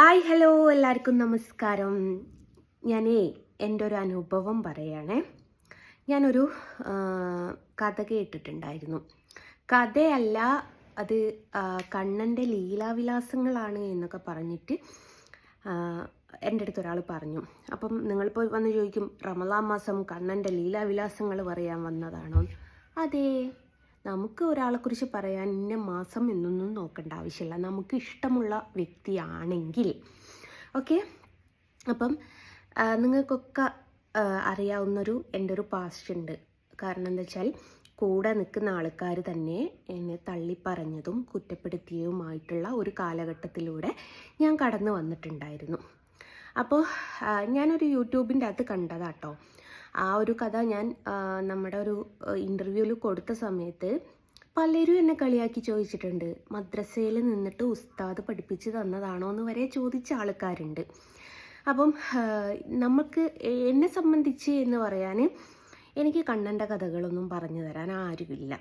Hi hello എല്ലാവർക്കും നമസ്കാരം. ഞാനേ എന്റെ ഒരു അനുഭവം പറയുകയാണേ ഞാനൊരു കഥ കേട്ടിട്ടുണ്ടായിരുന്നു. കഥയല്ല അത് കണ്ണന്റെ ലീലാവിലാസങ്ങളാണ് എന്നൊക്കെ പറഞ്ഞിട്ട് എന്റെ അടുത്ത് ഒരാൾ പറഞ്ഞു. അപ്പം നിങ്ങളിപ്പോൾ വന്ന് ചോദിക്കും റമദാൻ മാസം കണ്ണന്റെ ലീലാവിലാസങ്ങൾ പറയാൻ വന്നതാണോ? അതെ. നമുക്ക് ഒരാളെക്കുറിച്ച് പറയാൻ ഇന്ന മാസം എന്നൊന്നും നോക്കേണ്ട ആവശ്യമില്ല. നമുക്ക് ഇഷ്ടമുള്ള വ്യക്തിയാണെങ്കിൽ. ഓക്കെ അപ്പം നിങ്ങൾക്കൊക്കെ അറിയാവുന്നൊരു എന്റെ ഒരു പാസ്റ്റ് ഉണ്ട്. കാരണം എന്താ വെച്ചാൽ കൂടെ നിൽക്കുന്ന ആൾക്കാർ തന്നെ എന്നെ തള്ളിപ്പറഞ്ഞതും കുറ്റപ്പെടുത്തിയതുമായിട്ടുള്ള ഒരു കാലഘട്ടത്തിലൂടെ ഞാൻ കടന്നു വന്നിട്ടുണ്ടായിരുന്നു. അപ്പോൾ ഞാനൊരു യൂട്യൂബിന്റെ അകത്ത് കണ്ടതാട്ടോ. ആ ഒരു കഥ ഞാൻ നമ്മുടെ ഒരു ഇന്റർവ്യൂവിൽ കൊടുത്ത സമയത്ത് പലരും എന്നെ കളിയാക്കി ചോദിച്ചിട്ടുണ്ട്. മദ്രസയിൽ നിന്നിട്ട് ഉസ്താദ് പഠിപ്പിച്ച് തന്നതാണോ എന്ന് വരെ ചോദിച്ച ആൾക്കാരുണ്ട്. അപ്പം നമുക്ക് എന്നെ സംബന്ധിച്ച് എന്ന് പറയാൻ എനിക്ക് കണ്ണന്റെ കഥകളൊന്നും പറഞ്ഞു തരാൻ ആരുമില്ല.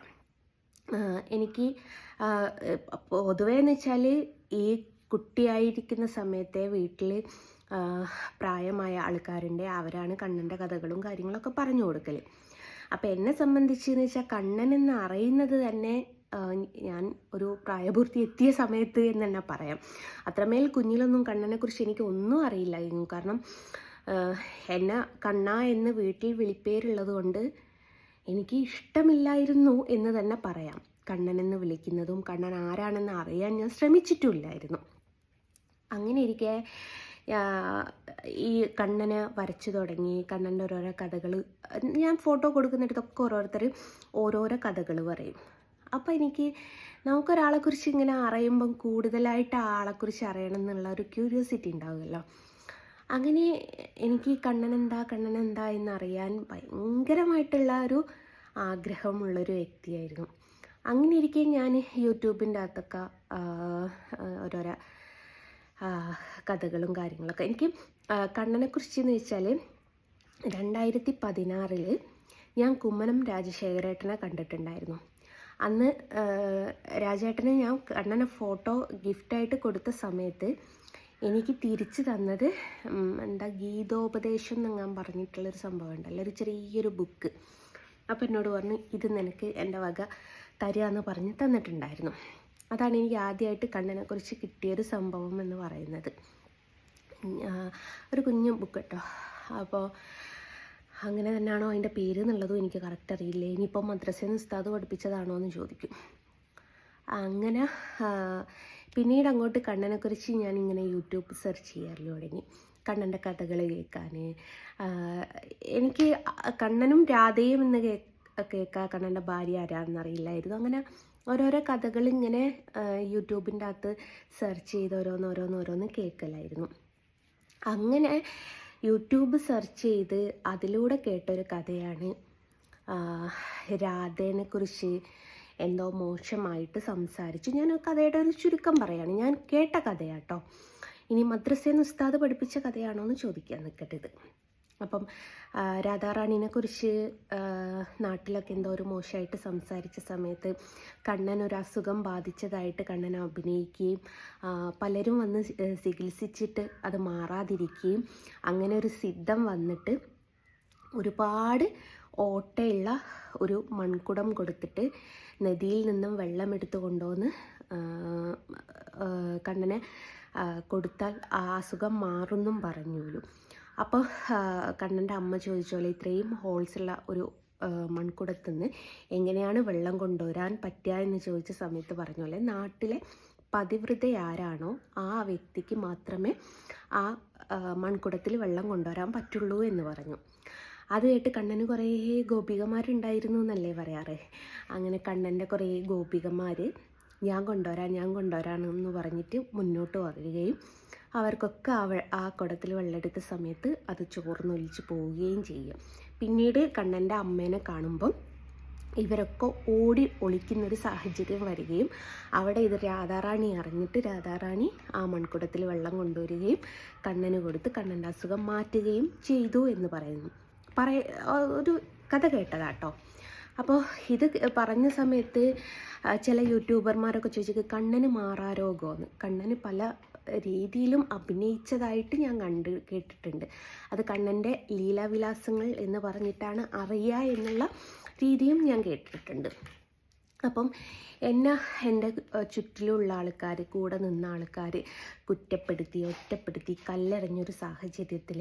എനിക്ക് പൊതുവേ എന്ന് വെച്ചാൽ ഈ കുട്ടിയായിരിക്കുന്ന സമയത്തെ വീട്ടിൽ പ്രായമായ ആൾക്കാരുണ്ട് അവരാണ് കണ്ണന്റെ കഥകളും കാര്യങ്ങളൊക്കെ പറഞ്ഞു കൊടുക്കൽ അപ്പോൾ എന്നെ സംബന്ധിച്ച് എന്ന് വെച്ചാൽ കണ്ണൻ എന്ന് അറിയുന്നത് തന്നെ ഞാൻ ഒരു പ്രായപൂർത്തി എത്തിയ സമയത്ത് എന്ന് തന്നെ പറയാം. അത്രമേൽ കുഞ്ഞിലൊന്നും കണ്ണനെക്കുറിച്ച് എനിക്ക് ഒന്നും അറിയില്ലായിരുന്നു. കാരണം എന്നെ കണ്ണ എന്ന് വീട്ടിൽ വിളിപ്പേരുള്ളത് കൊണ്ട് എനിക്ക് ഇഷ്ടമില്ലായിരുന്നു എന്ന് തന്നെ പറയാം. കണ്ണൻ എന്ന് വിളിക്കുന്നതും കണ്ണൻ ആരാണെന്ന് അറിയാൻ ഞാൻ ശ്രമിച്ചിട്ടുമില്ലായിരുന്നു. അങ്ങനെ ഇരിക്കെ ഈ കണ്ണനെ വരച്ചു തുടങ്ങി കണ്ണന്റെ ഓരോരോ കഥകൾ ഞാൻ ഫോട്ടോ കൊടുക്കുന്നിടത്തൊക്കെ ഓരോരുത്തർ ഓരോരോ കഥകൾ പറയും. അപ്പോൾ എനിക്ക് നമുക്കൊരാളെക്കുറിച്ച് ഇങ്ങനെ അറിയുമ്പം കൂടുതലായിട്ട് ആളെക്കുറിച്ച് അറിയണം എന്നുള്ള ഒരു ക്യൂരിയോസിറ്റി ഉണ്ടാവുമല്ലോ. അങ്ങനെ എനിക്ക് കണ്ണൻ എന്താ കണ്ണൻ എന്താ എന്നറിയാൻ ഭയങ്കരമായിട്ടുള്ള ഒരു ആഗ്രഹമുള്ളൊരു വ്യക്തിയായിരുന്നു. അങ്ങനെ ഇരിക്കെ ഞാൻ യൂട്യൂബിന്റെ അകത്തൊക്കെ ഓരോരോ കഥകളും കാര്യങ്ങളൊക്കെ. എനിക്ക് കണ്ണനെക്കുറിച്ച് എന്ന് വെച്ചാൽ രണ്ടായിരത്തി പതിനാറിൽ ഞാൻ കുമ്മനം രാജശേഖരേട്ടനെ കണ്ടിട്ടുണ്ടായിരുന്നു. അന്ന് രാജേട്ടനെ ഞാൻ കണ്ണനെ ഫോട്ടോ ഗിഫ്റ്റായിട്ട് കൊടുത്ത സമയത്ത് എനിക്ക് തിരിച്ചു തന്നത് എന്താ ഗീതോപദേശം എന്നങ്ങാൻ പറഞ്ഞിട്ടുള്ളൊരു സംഭവം ഉണ്ടല്ലോ ഒരു ചെറിയൊരു ബുക്ക്. അപ്പോൾ എന്നോട് പറഞ്ഞു ഇത് നിനക്ക് എന്റെ വക തരിക എന്ന് പറഞ്ഞ് തന്നിട്ടുണ്ടായിരുന്നു. അതാണ് എനിക്ക് ആദ്യമായിട്ട് കണ്ണനെക്കുറിച്ച് കിട്ടിയൊരു സംഭവം എന്ന് പറയുന്നത്. ഒരു കുഞ്ഞു ബുക്ക് കേട്ടോ. അപ്പോൾ അങ്ങനെ തന്നെയാണോ അതിന്റെ പേര് എന്നുള്ളതും എനിക്ക് കറക്റ്റ് അറിയില്ല? ഇനിയിപ്പോൾ മദ്രസയിൽ നിന്ന് ഉസ്താദ് പഠിപ്പിച്ചതാണോ എന്ന് ചോദിക്കും. അങ്ങനെ പിന്നീട് അങ്ങോട്ട് കണ്ണനെക്കുറിച്ച് ഞാൻ ഇങ്ങനെ യൂട്യൂബ് സെർച്ച് ചെയ്യാറില്ല തുടങ്ങി. കണ്ണന്റെ കഥകൾ കേൾക്കാൻ എനിക്ക് കണ്ണനും രാധയും എന്ന് കേൾക്കുക കണ്ണന്റെ ഭാര്യ ആരാണെന്ന് അറിയില്ലായിരുന്നു അങ്ങനെ ഓരോരോ കഥകൾ ഇങ്ങനെ യൂട്യൂബിന്റെ അകത്ത് സെർച്ച് ചെയ്ത് ഓരോന്ന് ഓരോന്ന് ഓരോന്ന് കേൾക്കലായിരുന്നു. അങ്ങനെ യൂട്യൂബ് സെർച്ച് ചെയ്ത് അതിലൂടെ കേട്ടൊരു കഥയാണ് രാധേനെക്കുറിച്ച് രാധേനെ കുറിച്ച് എന്തോ മോശമായിട്ട് സംസാരിച്ചു. ഞാൻ കഥയുടെ ഒരു ചുരുക്കം പറയാണ്. ഞാൻ കേട്ട കഥയാട്ടോ. ഇനി മദ്രസയിൽ നിന്ന് ഉസ്താദ് പഠിപ്പിച്ച കഥയാണോ എന്ന് ചോദിക്കാൻ നിൽക്കട്ടെ ഇത്. അപ്പം രാധാറാണിനെ കുറിച്ച് നാട്ടിലൊക്കെ എന്തോ ഒരു മോശമായിട്ട് സംസാരിച്ച സമയത്ത് കണ്ണൻ ഒരു അസുഖം ബാധിച്ചതായിട്ട് കണ്ണൻ അഭിനയിക്കുകയും പലരും വന്ന് ചികിത്സിച്ചിട്ട് അത് മാറാതിരിക്കുകയും അങ്ങനെ ഒരു സിദ്ധം വന്നിട്ട് ഒരുപാട് ഓട്ടയുള്ള ഒരു മൺകുടം കൊടുത്തിട്ട് നദിയിൽ നിന്നും വെള്ളമെടുത്ത് കൊണ്ടുവന്ന് കണ്ണനെ കൊടുത്താൽ ആ അസുഖം മാറുന്നും പറഞ്ഞുള്ളൂ അപ്പോൾ കണ്ണന്റെ അമ്മ ചോദിച്ചോളെ ഇത്രയും ഹോൾസുള്ള ഒരു മൺകുടത്തു നിന്ന് എങ്ങനെയാണ് വെള്ളം കൊണ്ടുവരാൻ പറ്റുക എന്ന് ചോദിച്ച സമയത്ത് പറഞ്ഞോളെ നാട്ടിലെ പതിവ്രത ആരാണോ ആ വ്യക്തിക്ക് മാത്രമേ ആ മൺകുടത്തിൽ വെള്ളം കൊണ്ടുവരാൻ പറ്റുള്ളൂ എന്ന് പറഞ്ഞു. അത് കേട്ട് കണ്ണന് കുറേ ഗോപികമാരുണ്ടായിരുന്നു എന്നല്ലേ പറയാറ്? അങ്ങനെ കണ്ണന്റെ കുറേ ഗോപികമാർ ഞാൻ കൊണ്ടുവരാം ഞാൻ കൊണ്ടുവരാമെന്ന് പറഞ്ഞിട്ട് മുന്നോട്ട് വരികയും അവർക്കൊക്കെ ആ വെ- ആ കുടത്തിൽ വെള്ളമെടുത്ത സമയത്ത് അത് ചോർന്നൊലിച്ച് പോവുകയും ചെയ്യും. പിന്നീട് കണ്ണന്റെ അമ്മേനെ കാണുമ്പം ഇവരൊക്കെ ഓടി ഒളിക്കുന്നൊരു സാഹചര്യം വരികയും അവിടെ ഇത് രാധാറാണി അറിഞ്ഞിട്ട് രാധാറാണി ആ മൺകുടത്തിൽ വെള്ളം കൊണ്ടുവരികയും കണ്ണന് കൊടുത്ത് കണ്ണന്റെ അസുഖം മാറ്റുകയും ചെയ്തു എന്ന് പറയുന്നു. പറയ ഒരു കഥ കേട്ടതാട്ടോ. അപ്പോൾ ഇത് പറഞ്ഞ സമയത്ത് ചില യൂട്യൂബർമാരൊക്കെ ചോദിച്ചത് കണ്ണന് മാറാരോഗമെന്ന് കണ്ണന് പല രീതിയിലും അഭിനയിച്ചതായിട്ട് ഞാൻ കണ്ട് കേട്ടിട്ടുണ്ട്. അത് കണ്ണന്റെ ലീലാവിലാസങ്ങൾ എന്ന് പറഞ്ഞിട്ടാണ് അറിയുക എന്നുള്ള രീതിയും ഞാൻ കേട്ടിട്ടുണ്ട്. അപ്പം എന്നെ എന്റെ ചുറ്റിലുള്ള ആൾക്കാർ കൂടെ നിന്ന ആൾക്കാർ കുറ്റപ്പെടുത്തി ഒറ്റപ്പെടുത്തി കല്ലെറിഞ്ഞൊരു സാഹചര്യത്തിൽ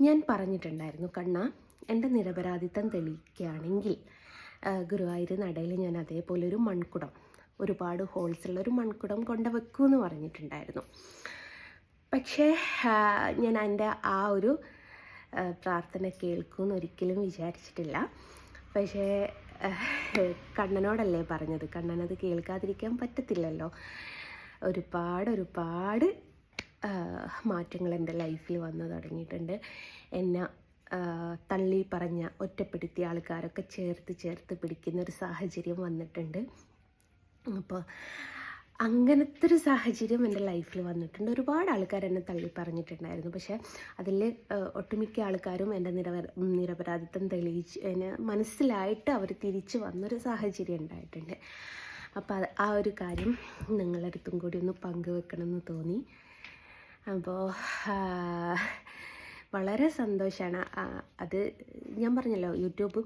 ഞാൻ പറഞ്ഞിട്ടുണ്ടായിരുന്നു കണ്ണ എന്റെ നിരപരാധിത്വം തെളിയിക്കുകയാണെങ്കിൽ ഗുരുവായൂർ നടയിൽ ഞാൻ അതേപോലെ ഒരു മൺകുടം ഒരുപാട് ഹോൾസ് ഉള്ള ഒരു മൺകുടം കൊണ്ട് വെക്കുമെന്ന് പറഞ്ഞിട്ടുണ്ടായിരുന്നു. പക്ഷേ ഞാൻ എന്റെ ആ ഒരു പ്രാർത്ഥന കേൾക്കുമെന്ന് ഒരിക്കലും വിചാരിച്ചിട്ടില്ല. പക്ഷേ കണ്ണനോടല്ലേ പറഞ്ഞത്? കണ്ണനത് കേൾക്കാതിരിക്കാൻ പറ്റത്തില്ലല്ലോ. ഒരുപാട് ഒരുപാട് മാറ്റങ്ങൾ എന്റെ ലൈഫിൽ വന്നു തുടങ്ങിയിട്ടുണ്ട്. എന്നെ തള്ളി പറഞ്ഞ ഒറ്റപ്പെടുത്തിയ ആൾക്കാരൊക്കെ ചേർത്ത് ചേർത്ത് പിടിക്കുന്ന ഒരു സാഹചര്യം വന്നിട്ടുണ്ട്. അപ്പോൾ അങ്ങനത്തെ ഒരു സാഹചര്യം എന്റെ ലൈഫിൽ വന്നിട്ടുണ്ട്. ഒരുപാട് ആൾക്കാർ എന്നെ തള്ളി പറഞ്ഞിട്ടുണ്ടായിരുന്നു. പക്ഷേ അതിൽ ഒട്ടുമിക്ക ആൾക്കാരും എന്റെ നിരപ നിരപരാധിത്വം തെളിയിച്ച് എന്നെ മനസ്സിലായിട്ട് അവർ തിരിച്ചു വന്നൊരു സാഹചര്യം ഉണ്ടായിട്ടുണ്ട്. അപ്പോൾ ആ ഒരു കാര്യം നിങ്ങളുടെ അടുത്തും കൂടി ഒന്ന് പങ്കുവെക്കണമെന്ന് തോന്നി. അപ്പോൾ വളരെ സന്തോഷമാണ് അത് ഞാൻ പറഞ്ഞല്ലോ യൂട്യൂബ്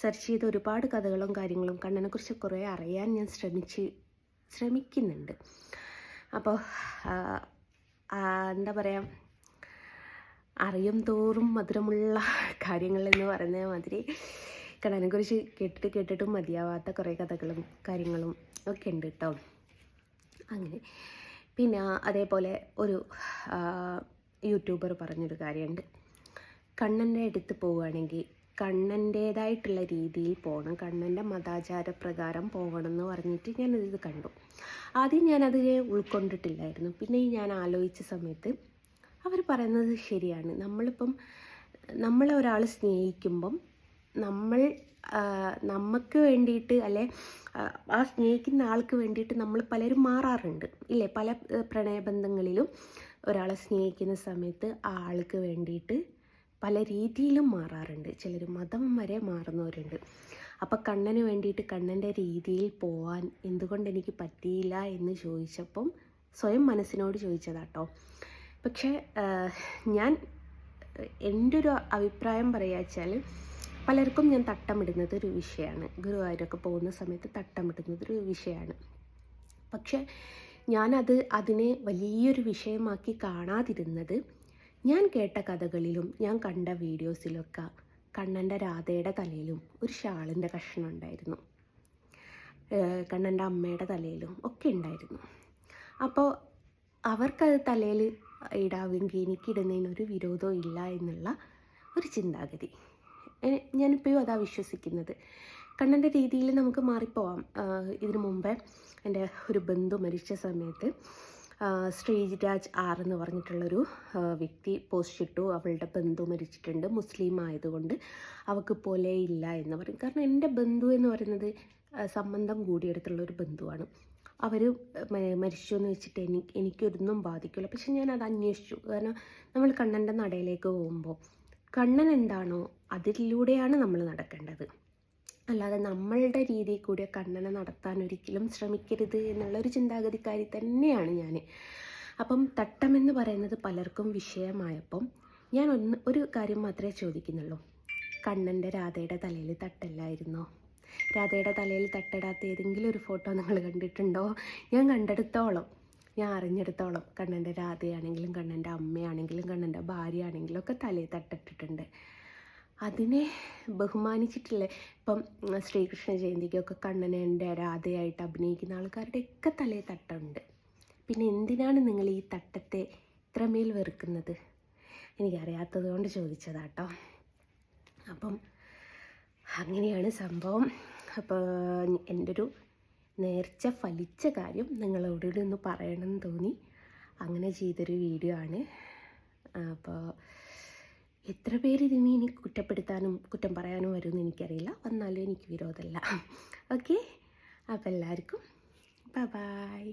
സെർച്ച് ചെയ്ത് ഒരുപാട് കഥകളും കാര്യങ്ങളും കണ്ണനെക്കുറിച്ച് കുറേ അറിയാൻ ഞാൻ ശ്രമിച്ച് ശ്രമിക്കുന്നുണ്ട്. അപ്പോൾ എന്താ പറയുക അറിയും തോറും മധുരമുള്ള കാര്യങ്ങൾ എന്ന് പറയുന്ന മാതിരി കണ്ണനെക്കുറിച്ച് കേട്ടിട്ട് കേട്ടിട്ടും മതിയാവാത്ത കുറേ കഥകളും കാര്യങ്ങളും ഒക്കെ ഉണ്ട് കേട്ടോ അങ്ങനെ. പിന്നെ അതേപോലെ ഒരു യൂട്യൂബർ പറഞ്ഞൊരു കാര്യമുണ്ട് കണ്ണന്റെ അടുത്ത് പോവുകയാണെങ്കിൽ കണ്ണന്റേതായിട്ടുള്ള രീതിയിൽ പോകണം കണ്ണന്റെ മതാചാര പ്രകാരം പോകണം എന്ന് പറഞ്ഞിട്ട് ഞാനത് കണ്ടു. ആദ്യം ഞാനത് ഉൾക്കൊണ്ടിട്ടില്ലായിരുന്നു. പിന്നെ ഞാൻ ആലോചിച്ച സമയത്ത് അവർ പറയുന്നത് ശരിയാണ്. നമ്മളിപ്പം നമ്മളെ ഒരാൾ സ്നേഹിക്കുമ്പം നമ്മൾ നമുക്ക് വേണ്ടിയിട്ട് അല്ലെ ആ, സ്നേഹിക്കുന്ന ആൾക്ക് വേണ്ടിയിട്ട് നമ്മൾ പലരും മാറാറുണ്ട്. ഇല്ലേ? പല പ്രണയബന്ധങ്ങളിലും ഒരാളെ സ്നേഹിക്കുന്ന സമയത്ത് ആ ആൾക്ക് വേണ്ടിയിട്ട് പല രീതിയിലും മാറാറുണ്ട്. ചിലർ മതം വരെ മാറുന്നവരുണ്ട്. അപ്പോൾ കണ്ണന് വേണ്ടിയിട്ട് കണ്ണന്റെ രീതിയിൽ പോവാൻ എന്തുകൊണ്ട് എനിക്ക് പറ്റിയില്ല എന്ന് ചോദിച്ചപ്പം സ്വയം മനസ്സിനോട് ചോദിച്ചതാട്ടോ. പക്ഷേ ഞാൻ എന്റെ ഒരു അഭിപ്രായം പറയുക വെച്ചാൽ പലർക്കും ഞാൻ തട്ടമിടുന്നത് ഒരു വിഷയമാണ് ഗുരുവായൂരൊക്കെ പോകുന്ന സമയത്ത് തട്ടമിടുന്നത് ഒരു വിഷയമാണ് പക്ഷെ ഞാനത് അതിനെ വലിയൊരു വിഷയമാക്കി കാണാതിരുന്നത് ഞാൻ കേട്ട കഥകളിലും ഞാൻ കണ്ട വീഡിയോസിലൊക്കെ കണ്ണന്റെ രാധയുടെ തലയിലും ഒരു ഷാളിന്റെ കഷ്ണം ഉണ്ടായിരുന്നു കണ്ണന്റെ അമ്മയുടെ തലയിലും ഒക്കെ ഉണ്ടായിരുന്നു. അപ്പോൾ അവർക്കത് തലയിൽ ഇടാമെങ്കിൽ എനിക്കിടുന്നതിനൊരു വിരോധവും ഇല്ല എന്നുള്ള ഒരു ചിന്താഗതി. ഞാനിപ്പോഴും അതാ വിശ്വസിക്കുന്നത്. കണ്ണന്റെ രീതിയിൽ നമുക്ക് മാറിപ്പോവാം. ഇതിനു മുമ്പേ എന്റെ ഒരു ബന്ധു മരിച്ച സമയത്ത് ശ്രീരാജ് ആർ എന്ന് പറഞ്ഞിട്ടുള്ളൊരു വ്യക്തി പോസ്റ്റ് ഇട്ടു. അവളുടെ ബന്ധു മരിച്ചിട്ടുണ്ട്. മുസ്ലിം ആയതുകൊണ്ട് അവൾക്ക് പോലെ ഇല്ല എന്ന് പറയും കാരണം എന്റെ ബന്ധു എന്ന് പറയുന്നത് സംബന്ധം കൂടിയെടുത്തുള്ള ഒരു ബന്ധുവാണ്. അവർ മരിച്ചു എന്ന് വെച്ചിട്ട് എനിക്ക് എനിക്കൊന്നും ബാധിക്കില്ല. പക്ഷെ ഞാൻ അത് അന്വേഷിച്ചു. കാരണം നമ്മൾ കണ്ണന്റെ നടയിലേക്ക് പോകുമ്പോൾ കണ്ണൻ എന്താണോ അതിലൂടെയാണ് നമ്മൾ നടക്കേണ്ടത്. അല്ലാതെ നമ്മളുടെ രീതിയിൽ കൂടി കണ്ണന നടത്താൻ ഒരിക്കലും ശ്രമിക്കരുത് എന്നുള്ളൊരു ചിന്താഗതിക്കാരി തന്നെയാണ് ഞാൻ അപ്പം തട്ടമെന്ന് പറയുന്നത് പലർക്കും വിഷയമായപ്പം ഞാൻ ഒന്ന് ഒരു കാര്യം മാത്രമേ ചോദിക്കുന്നുള്ളൂ. കണ്ണന്റെ രാധയുടെ തലയിൽ തട്ടല്ലായിരുന്നോ? രാധയുടെ തലയിൽ തട്ടിടാത്ത ഏതെങ്കിലും ഒരു ഫോട്ടോ നിങ്ങൾ കണ്ടിട്ടുണ്ടോ? ഞാൻ കണ്ടെടുത്തോളം. ഞാൻ അറിഞ്ഞെടുത്തോളം കണ്ണന്റെ രാധയാണെങ്കിലും കണ്ണന്റെ അമ്മയാണെങ്കിലും കണ്ണന്റെ ഭാര്യയാണെങ്കിലും ഒക്കെ തലയിൽ തട്ടിട്ടിട്ടുണ്ട്. അതിനെ ബഹുമാനിച്ചിട്ടില്ലേ ഇപ്പം ശ്രീകൃഷ്ണ ജയന്തിക്കൊക്കെ കണ്ണനെ രാധയായിട്ട് അഭിനയിക്കുന്ന ആൾക്കാരുടെ തലേ തട്ടുണ്ട്. പിന്നെ എന്തിനാണ് നിങ്ങൾ ഈ തട്ടത്തെ ഇത്രമേൽ വെറുക്കുന്നത്? എനിക്കറിയാത്തത് കൊണ്ട് ചോദിച്ചതാട്ടോ. അപ്പം അങ്ങനെയാണ് സംഭവം. അപ്പോൾ എന്റെ ഒരു നേർച്ച ഫലിച്ച കാര്യം നിങ്ങളോട് ഒന്ന് പറയണമെന്ന് തോന്നി. അങ്ങനെ ചെയ്തൊരു വീഡിയോ ആണ്. അപ്പോൾ എത്ര പേര് ഇതിനെ ഇനി കുറ്റപ്പെടുത്താനും കുറ്റം പറയാനും വരുമെന്ന് എനിക്കറിയില്ല. വന്നാലും എനിക്ക് വിരോധമല്ല. ഓക്കെ അപ്പോൾ എല്ലാവർക്കും ബൈ